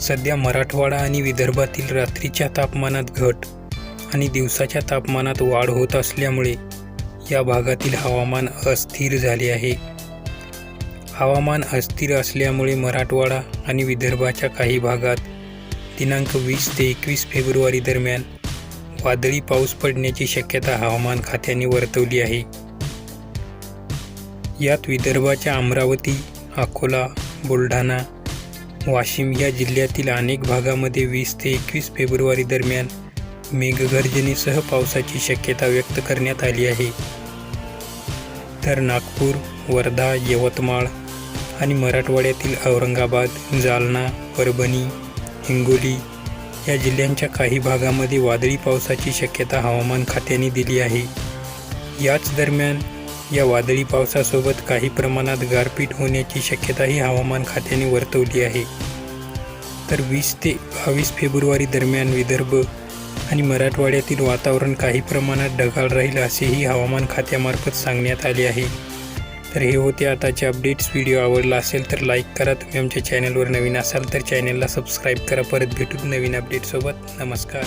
सध्या मराठवाडा आणि विदर्भातील रात्रीच्या तापमानात घट आणि दिवसाच्या तापमानात वाढ होत असल्यामुळे या भागातील हवामान अस्थिर झाले आहे. हवामान अस्थिर असल्यामुळे मराठवाडा आणि विदर्भाच्या काही भागात दिनांक वीस ते एकवीस फेब्रुवारी दरम्यान वादळी पाऊस पडण्याची शक्यता हवामान खात्याने वर्तवली आहे. यात विदर्भाच्या अमरावती अकोला बुलढाणा वाशिम या जिल्ह्यातील अनेक भागामध्ये वीस ते एकवीस फेब्रुवारी दरम्यान मेघगर्जनेसह पावसाची शक्यता व्यक्त करण्यात आली आहे. तर नागपूर वर्धा यवतमाळ आणि मराठवाड्यातील औरंगाबाद जालना परभणी हिंगोली या जिल्ह्यांच्या काही भागामध्ये वादळी पावसाची शक्यता हवामान खात्याने दिली आहे. याच दरम्यान या वादळी पावसासोबत काही प्रमाणात गारपीट होण्याची शक्यताही हवामान खात्याने वर्तवली आहे. तर वीस ते बावीस फेब्रुवारी दरम्यान विदर्भ आणि मराठवाड्यातील वातावरण काही प्रमाणात ढगाळ राहील असेही हवामान खात्यामार्फत सांगण्यात आले आहे. तर हे होते आताचे अपडेट्स. व्हिडिओ आवडला असेल तर लाईक करा. तुम्ही आमच्या चॅनलवर नवीन असाल तर चॅनलला सबस्क्राईब करा. परत भेटून नवीन अपडेटसोबत नमस्कार.